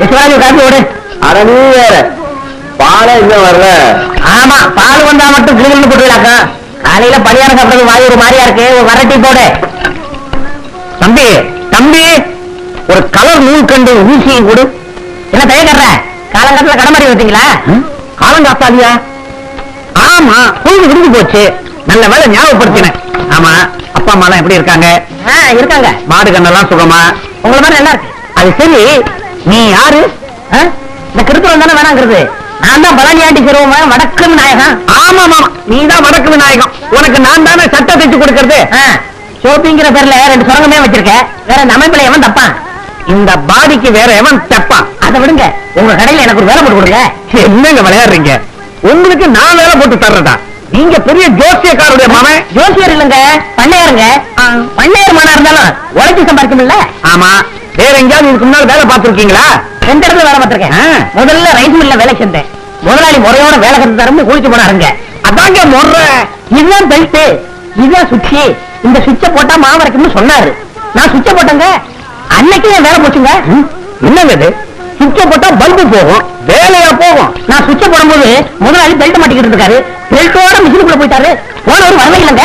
Yasuvaraj copy ஓடு அட நீ வேற. பாலே வரல. ஆமா பால் வந்தா மட்டும் கிளிகள் போட்டுவிடாக்கா காலையில பணியாரம் சாப்பிட்டது வாய் ஒரு மாதிரியா இருக்கு ஒரு வரட்டி போடு. தம்பி தம்பி ஒரு கலர் நூல் கண்டு ஊசியை கொடு. என்ன தயக்கற காலங்காலத்துல கடமாரி வச்சீங்களா? காலங்காத்தாலியா? ஆமா பொழுது விருந்து போச்சு. நல்ல வேலை ஞாபகப்படுத்தினேன். ஆமா அப்பா அம்மா எல்லாம் எப்படி இருக்காங்க? இருக்காங்க. மாடு கண்ணெல்லாம் சுகமா? உங்களை மாதிரி நல்லா இருக்கு. அது சரி நீ யாரு? இந்த கிருத்துவம் தானே வேணாங்கிறது. நான் தான் பழனியாண்டி சிறுவன் வடக்கு நாயகம் ஆமா ஆமா நீ தான் வடக்கு விநாயகம் உனக்கு நான் தானே சட்டை தைச்சு கொடுக்கறது? சோப்பிங்கிற பேர்ல ரெண்டு சுரங்கமே வச்சிருக்க. வேற இந்த அமைப்புல எவன் தப்பான்? இந்த பாடிக்கு வேற எவன் தப்பான்? அதை விடுங்க. உங்க கடையில எனக்கு ஒரு வேலை போட்டு கொடுங்க. என்னங்க விளையாடுறீங்க? உங்களுக்கு நான் வேலை போட்டு தர்றதா? நீங்க பெரிய ஜோசியக்காரருடைய மகன். ஜோசியர் இல்லங்க பண்ணையாருங்க. பண்ணையார் மகனா இருந்தாலும் உழைச்சி சம்பாதிக்கும்ல ஆமா. வேற எங்கேயாவது இதுக்கு முன்னால வேலை பார்த்திருக்கீங்களா? ரெண்டு இடத்துல வேலை பார்த்திருக்கேன்? முதல்ல ரைஸ் மில்ல வேலை செஞ்சேன். முதலாளி முறையோட வேலை கத்து தரம்பு குளிச்சு போனாருங்க அதாங்க முறை. இதுதான் பெல்ட் இதுதான் சுவிட்ச் இந்த சுவிட்ச போட்டா மாவு வரைக்கும்னு சொன்னாரு. நான் சுவிட்ச போட்டேங்க. அன்னைக்கு என் வேலை போச்சுங்க. என்னங்க இது? சுவிட்ச போட்டா பல்பு போகும். வேலையா போகும். நான் சுவிட்ச போடும்போது முதலாளி பெல்ட் மாட்டிக்கிட்டு இருக்காரு. பெல்ட்டோட மிஷினுக்குள்ள போயிட்டாரு போனவர் வரவே இல்லைங்க.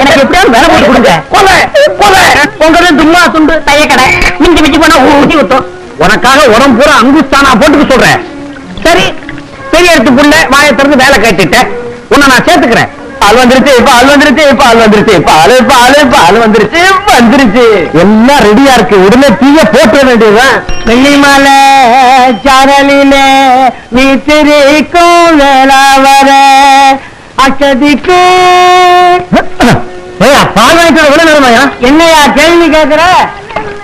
எனக்கு எப்படியாவது வேலை போட்டு கொடுங்க. கொலை கொலை உங்க தும்மா துண்டு தைய கடை. மிஞ்சி மிஞ்சி போனா ஊட்டி விட்டோம் உனக்காக உடம்பு பூரா அங்குஸ்தானா போட்டுக்க சொல்றேன். சரி பெரிய எடுத்து புள்ள வாயை திறந்து வேலை கேட்டுட்டேன். உன்னை நான் சேர்த்துக்கிறேன். பால் வந்துருச்சு பால் வந்துருச்சு பால் வந்துருச்சு பால் பால் பால் வந்துருச்சு வந்துருச்சு. எல்லாம் ரெடியா இருக்கு. உடனே தீய போட்டு வேண்டியதுதான். வெள்ளிமலை சாரலில வீட்டிருக்கும் வேளாவர அச்சதிக்கு பால் வாங்கிட்டு விட நேரமாயா என்னையா கேள்வி கேக்குற?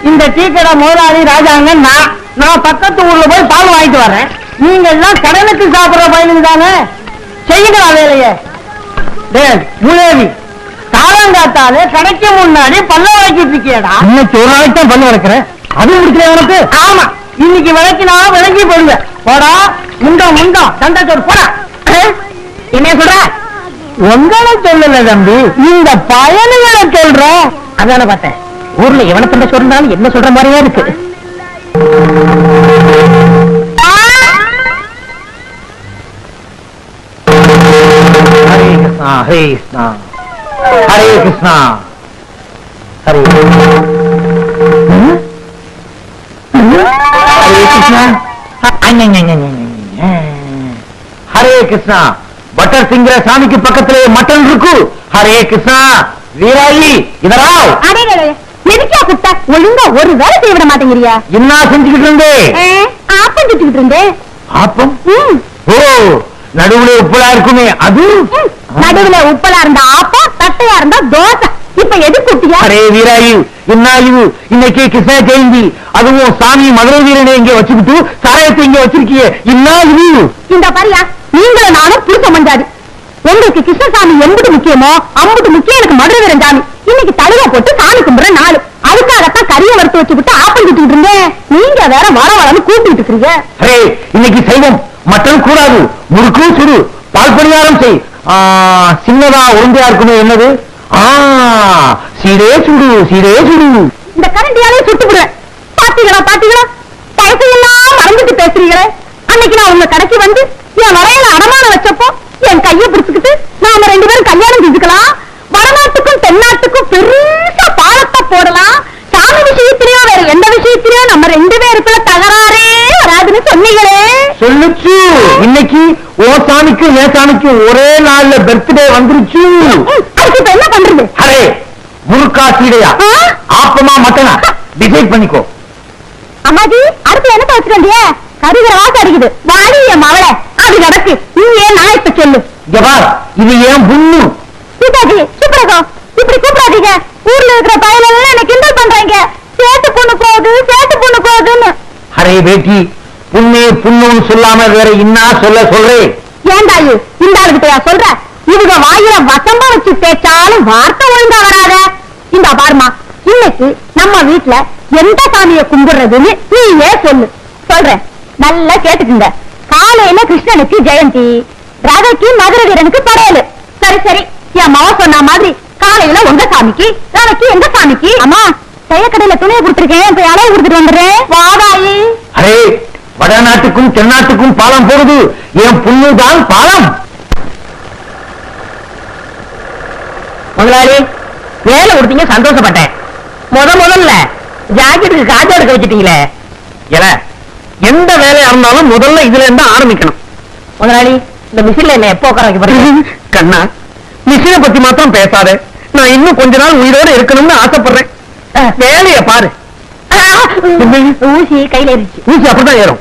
இந்த டீக்கடை முதலாளி ராஜாங்க நான் நான் பக்கத்து ஊர்ல போய் பால் வாங்கிட்டு வரேன். நீங்க எல்லாம் கடனுக்கு சாப்பிடுற பையனுக்கு தானே? செய்யுங்களா வேலையை. மூதேவி காலங்காத்தாலே கடைக்கு முன்னாடி பல்ல வளைக்கிட்டு இருக்கியடா. இன்னைக்கு ஒரு நாளைக்கு தான் பல்ல அது முடிக்கல உனக்கு? ஆமா இன்னைக்கு விளக்கினா விளங்கி போடுவேன் போடா முண்டம் முண்டம் தண்டச்சோடு போடா. என்ன சொல்ற? உங்களை சொல்லல தம்பி இந்த பயணிகளை சொல்ற. அதான பார்த்தேன். ஊர்ல எவனை தண்டை சொல்றாலும் என்ன சொல்ற மாதிரியே இருக்கு. கிருஷ்ணா ஹரே கிருஷ்ணா. ஹரே கிருஷ்ணா. ஹரே ஹரே கிருஷ்ணா. ஹரே கிருஷ்ணா. பட்டர் சிங்கிற சாமிக்கு பக்கத்திலே மட்டன் இருக்கு. ஹரே கிருஷ்ணா. வீராயி இதராய் அடே எதுக்கா குத்தா? ஒழுங்கா ஒரு வேலை செய்ய விட மாட்டேங்கிறியா? என்ன செஞ்சுக்கிட்டு இருந்தே? ஆப்பம் சுட்டுக்கிட்டு இருந்தேன் ஆப்பம்? ஓ நடுவுல உப்புலா இருக்குமே அது. நடுவுல உப்பலா இருந்தா ஆப்பம் தட்டையா இருந்தா தோசை. இப்ப எது குட்டியா? அரே வீராயு இது இன்னைக்கு கிருஷ்ண ஜெயந்தி. அதுவும் சாமி மதுரை வீரனை இங்க வச்சுக்கிட்டு சாராயத்தை இங்க வச்சிருக்கிய. இது இந்த பாரியா நீங்களும் நானும் புருஷ மஞ்சாதி. உங்களுக்கு கிருஷ்ணசாமி எம்புட்டு முக்கியமோ அம்புட்டு முக்கியம் எனக்கு மதுரை வீரன் சாமி. இன்னைக்கு தழுவ போட்டு சாமி கும்பிடுற நாள் அதுக்காகத்தான் கறிய வறுத்து வச்சுக்கிட்டு ஆப்பம் சுட்டுக்கிட்டு இருந்தேன். நீங்க வேற வர வரன்னு கூப்பிட்டு இருக்கீங்க அரே இன்னைக்கு சைவம் மட்டன் கூடாது. முறுக்கு சுடு. பால் பணியாரம் செய் சின்னதா உருண்டையா இருக்குமே என்னது? ஆ சீடே சுடு சீடே சுடு. இந்த கரண்டியாலே சுட்டுவிடுவேன் பாத்தீங்களா பாத்தீங்களா? பழசையெல்லாம் மறந்துட்டு பேசுறீங்களே. அன்னைக்கு நான் உங்க கடைக்கு வந்து என் வரையில அடமானம் வச்சப்போ என் கையை பிடிச்சுக்கிட்டு நாம ரெண்டு பேரும் கல்யாணம் செஞ்சுக்கலாம். வடநாட்டுக்கும் தென்னாட்டுக்கும் பெருசா பாலத்தை போடலாம். சாமி விஷயத்திலயோ வேற எந்த விஷயத்திலயோ நம்ம ரெண்டு பேருக்குள்ள தகராறே வராதுன்னு சொன்னீங்களே. சொல்லுச்சு. இன்னைக்கு ஓ சாமிக்கு என் சாமிக்கு ஒரே நாள்ல பர்த்டே வந்துருச்சு. அதுக்கு என்ன பண்றது? அரே முறுக்கா சீடையா? ஆப்பமா மட்டனா? டிசைட் பண்ணிக்கோ. அம்மாஜி அடுத்து என்ன வச்சுக்கண்டிய கருகிற வாசம் அடிக்குது. வாடி என் மவளை. அது கிடக்கு நீ ஏன் நான் இப்ப சொல்லு. பார் இது ஏன் புண்ணு? சீதாஜி சுப்ரகம் இப்படி கூப்பிடாதீங்க. ஊர்ல இருக்கிற பயலெல்லாம் என்ன கிண்டல் பண்றாங்க. சேட்டு பொண்ணு போகுது சேட்டு பொண்ணு போகுதுன்னு. அரே பேட்டி. புண்ணே புண்ணுன்னு சொல்லாம வேற இன்னா சொல்ல சொல்றேன் ஏண்டாயு இந்த ஆளுகிட்டயா சொல்ற? இவங்க வாயில வசம்பம் வச்சு பேச்சாலும் வார்த்தை ஒழுங்கா வராத. இந்த பாருமா இன்னைக்கு நம்ம வீட்ல எந்த சாமியை கும்பிடுறதுன்னு நீயே சொல்லு. சொல்றேன் நல்லா கேட்டுக்குங்க. காலையில கிருஷ்ணனுக்கு ஜெயந்தி ரவைக்கு மதுர வீரனுக்கு படையலு. சரி சரி. என் மாவ சொன்ன மாதிரி காலையில உங்க சாமிக்கு ரவைக்கு எங்க சாமிக்கு? அம்மா தையக்கடையில துணியை கொடுத்துருக்கேன். போய் அளவு கொடுத்துட்டு வந்துடுறேன். வாதாயி வடநாட்டுக்கும் தென்னாட்டுக்கும் பாலம் போகுது என் புண்ணுதான் பாலம். முதலாளி வேலை கொடுத்தீங்க சந்தோஷப்பட்டேன். முத முதல்ல ஜாக்கெட்டுக்கு காஜா எடுக்க வச்சிட்டீங்களே. இல்ல எந்த வேலையா இருந்தாலும் முதல்ல இதுல இருந்து ஆரம்பிக்கணும். முதலாளி இந்த மிஷின்ல என்ன எப்போ உட்கார வைக்க போறீங்க? கண்ணா மிஷினை பத்தி மாத்திரம் பேசாத. நான் இன்னும் கொஞ்ச நாள் உயிரோட இருக்கணும்னு ஆசைப்படுறேன். வேலைய பாரு. ஊசி கையில ஏறிச்சு ஊசி அப்படிதான் ஏறும்.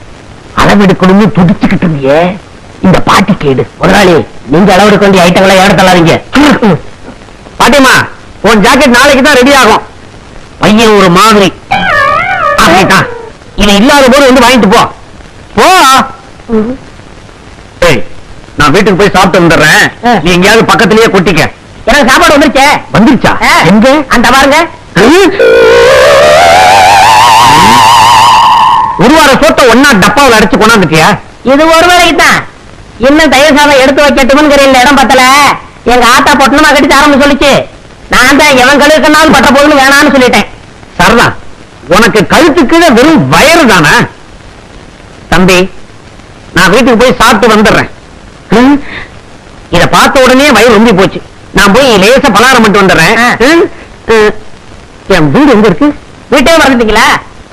அளவெடுக்கணும்னு துடிச்சுக்கிட்டு இருந்தியே இந்த பாட்டி கேடு. முதலாளி நீங்க அளவெடுக்க வேண்டிய ஐட்டங்களை ஏட தள்ளாதீங்க. பாட்டிமா உன் ஜாக்கெட் நாளைக்கு தான் ரெடி ஆகும். பையன் ஒரு மாதிரி. இவன் இல்லாத போது வந்து வாங்கிட்டு போ. போ. ஏய் நான் வீட்டுக்கு போய் சாப்பிட்டு வந்துடுறேன். நீ எங்கேயாவது பக்கத்திலேயே கொட்டிக்க. எனக்கு சாப்பாடு வந்துருச்சே. வந்துருச்சா? எங்க? அந்த பாருங்க. ஒரு வார சோத்த ஒன்னா டப்பாவில் அடிச்சு கொண்டாந்துட்டியா? இது ஒரு வேலைக்கு தான் இன்னும் தயிர் சாதம் எடுத்து வைக்கட்டும்னு இடம் பத்தல. எங்க ஆத்தா பொட்டணமா கட்டி ஆரம்பி சொல்லிச்சு. நான் தான் எவன் கழுவுக்கனாலும் பட்ட போதுன்னு வேணாம்னு சொல்லிட்டேன். சரிதான் உனக்கு கழுத்துக்கு வெறும் வயறு தானே? தம்பி நான் வீட்டுக்கு போய் சாப்பிட்டு வந்துடுறேன்? இத பார்த்த உடனே வயிறு ரொம்பி போச்சு. நான் போய் லேசா பலகாரம் பண்ணிட்டு வந்துடுறேன். என் வீடு எங்க இருக்கு? வீட்டே மறந்துட்டீங்களா?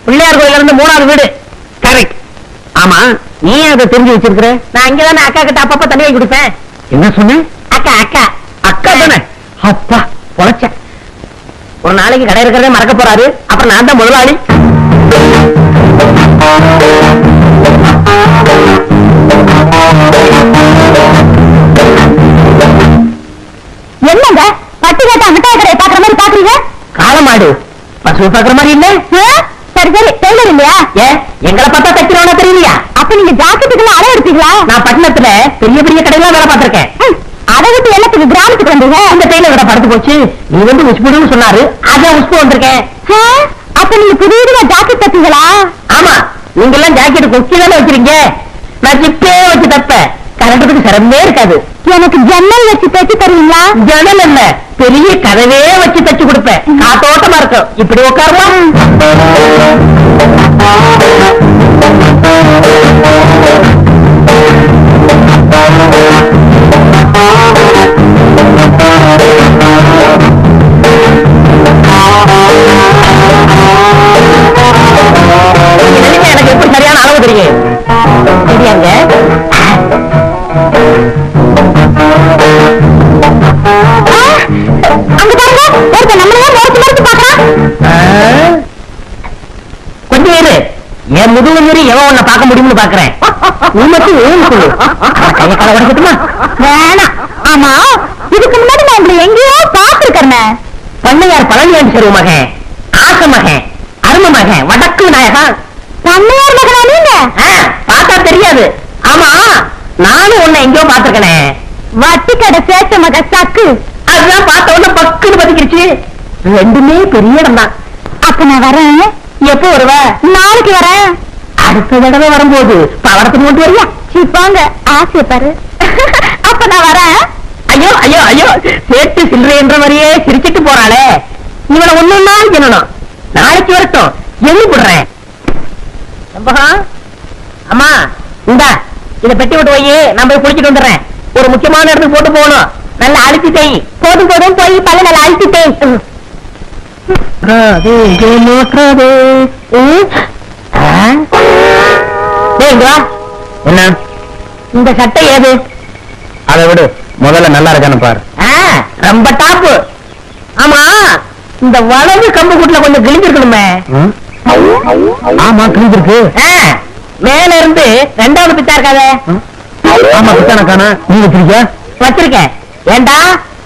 பிள்ளையார் கோயில்ல இருந்து மூணாவது வீடு. ஆமா நீ அதை தெரிஞ்சு வச்சிருக்கிற? நான் இங்கதானே அக்கா கிட்ட அப்பப்ப தண்ணி கொடுப்பேன். என்ன சொன்ன? அக்கா அக்கா. அக்கா தானே? அப்பா பொழைச்ச. ஒரு நாளைக்கு கடை இருக்கிறதே மறக்க போறாரு. அப்புறம் நான் தான் முதலாளி. என்னங்க? பட்டி கேட்ட மிட்டாய் கடையை பாக்குற மாதிரி பாக்குறீங்க காலமாடு பசு பாக்குற மாதிரி இல்ல? சரி சரி. டெய்லர் இல்லையா? ஏன் எங்களை பார்த்தா தைக்கிறவன தெரியலையா? அப்ப நீங்க ஜாக்கெட்டுக்குள்ள அளவு எடுப்பீங்களா? நான் பட்டணத்துல பெரிய பெரிய கடையெல்லாம் வேலை பார்த்திருக்கேன். அதை விட்டு எல்லாத்துக்கு கிராமத்துக்கு வந்தீங்க? அந்த டெய்லர் கடை படுத்து போச்சு. நீ வந்து உஸ்புடுன்னு சொன்னாரு. அதான் உஸ்பு வந்திருக்கேன்? அப்ப நீங்க புது ஜாக்கெட் தப்பீங்களா? ஆமா நீங்க எல்லாம் ஜாக்கெட் கொக்கி தானே வச்சிருக்கீங்க நான் ஜிப்பே வச்சு தப்பேன். கரண்டத்துக்கு சிரமமே இருக்காது. எனக்கு ஜன்னல் வச்சு தைச்சு தருவீங்களா? ஜன்னல் இல்ல பெரிய கதவே வச்சு தச்சு கொடுப்பேன். காத்தோட்டமா இருக்கும். இப்படி உட்காரலாம். முதுகு மீறி எவன் உன்னை பார்க்க முடியும்னு பாக்குறேன் உண்மைக்கு ஏன் சொல்லு. கைய கால உடைக்கட்டுமா வேணாம் ஆமா இதுக்கு முன்னாடி நான் உங்களை எங்கேயோ பாத்துருக்கேன் பண்ணையார் பழனியாண்டி செருவு மகன் ஆச மகன் அரும மகன் வடக்கு நாயகன் பண்ணையார் மகனா நீங்க? பார்த்தா தெரியாது. ஆமா நானும் உன்னை எங்கேயோ பாத்துருக்கனே வட்டி கடை சேத்த மக சக்கு. அதுதான் பார்த்த உடனே பக்குன்னு பதுக்கிருச்சு. ரெண்டுமே பெரிய இடம் தான் அப்ப நான் வரேன். எப்போ வருவ? நாளைக்கு வரேன். அடுத்த தடவை வரும்போது பவரத்துக்கு கொண்டு வரியா? சிப்பாங்க ஆசை பாரு. அப்ப நான் வரேன். ஐயோ ஐயோ ஐயோ சேட்டு சில்லறை என்ற மாதிரியே சிரிச்சிட்டு போறாளே. இவனை ஒண்ணு நாள் சொல்லணும் நாளைக்கு வரட்டும். எள்ளி போடுறேன். செம்பகம் அம்மா இந்தா இத பெட்டி விட்டு போய் நான் போய் குளிச்சிட்டு வந்துடுறேன். ஒரு முக்கியமான இடத்துக்கு போட்டு போகணும். நல்லா அழுத்தி தேய் போதும் போதும் போய் பல நல்லா என்ன? இந்த சட்டை ஏது? அதை விடு. முதல்ல நல்லா இருக்கான்னு பாரு. ரொம்ப டாப்பு. ஆமா இந்த வலது கம்பு கூட்டுல கொஞ்சம் கிழிஞ்சிருக்கணுமே. ஆமா கிழிஞ்சிருக்கு. மேல இருந்து ரெண்டாவது பித்தா இருக்காத. ஆமா பித்தானக்கான? நீ வச்சிருக்க வச்சிருக்கேன். ஏண்டா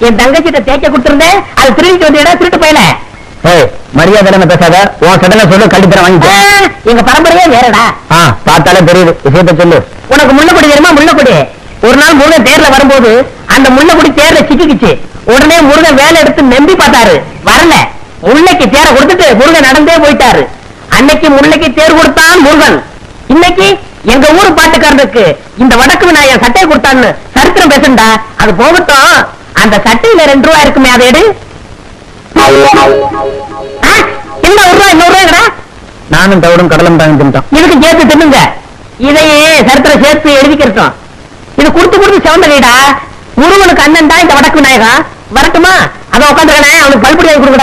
என் தங்கச்சிட்ட தேய்க்க கொடுத்திருந்தேன். அது திருடிட்டு வந்து இடம் திருட்டு போயல. மரியாதை இல்லாம பேசாத. உன் சடனை சொல்லு கண்டிப்பா வாங்கி எங்க பரம்பரையே வேறடா. ஆ பார்த்தாலே தெரியுது. விஷயத்த சொல்லு. உனக்கு முள்ளக்குடி தெரியுமா? முள்ளக்குடி ஒரு நாள் முருகன் தேர்ல வரும்போது அந்த முள்ளக்குடி தேர்ல சிக்கிக்குச்சு. உடனே முருகன் வேலை எடுத்து நம்பி பார்த்தாரு. வரல. முல்லைக்கு தேரை கொடுத்துட்டு முருகன் நடந்தே போயிட்டாரு. அன்னைக்கு முல்லைக்கு தேர் கொடுத்தான் முருகன். இன்னைக்கு எங்க ஊரு பாட்டுக்காரனுக்கு இந்த வடக்கு விநாயகர் சட்டையை கொடுத்தான்னு சரித்திரம் பேசுண்டா அது போகட்டும். அந்த சட்டையில ரெண்டு ரூபாய் இருக்குமே அதை எடு. என்ன ஒரு ரூபாய் இன்னொரு ரூபாய்டா நானும் தவிடும் கடலும் தாங்க தின்ட்டோம் இதுக்கு சேர்த்து தின்னுங்க. இதையே சரித்திர சேர்த்து எழுதிக்கிறோம் இது கொடுத்து கொடுத்து சிவந்தடா கைடா முருகனுக்கு அண்ணன் தான் இந்த வடக்கு விநாயகா. வரட்டுமா? அதை உட்காந்துக்கணே அவனுக்கு பல்புடி வாங்கி கொடுக்கடா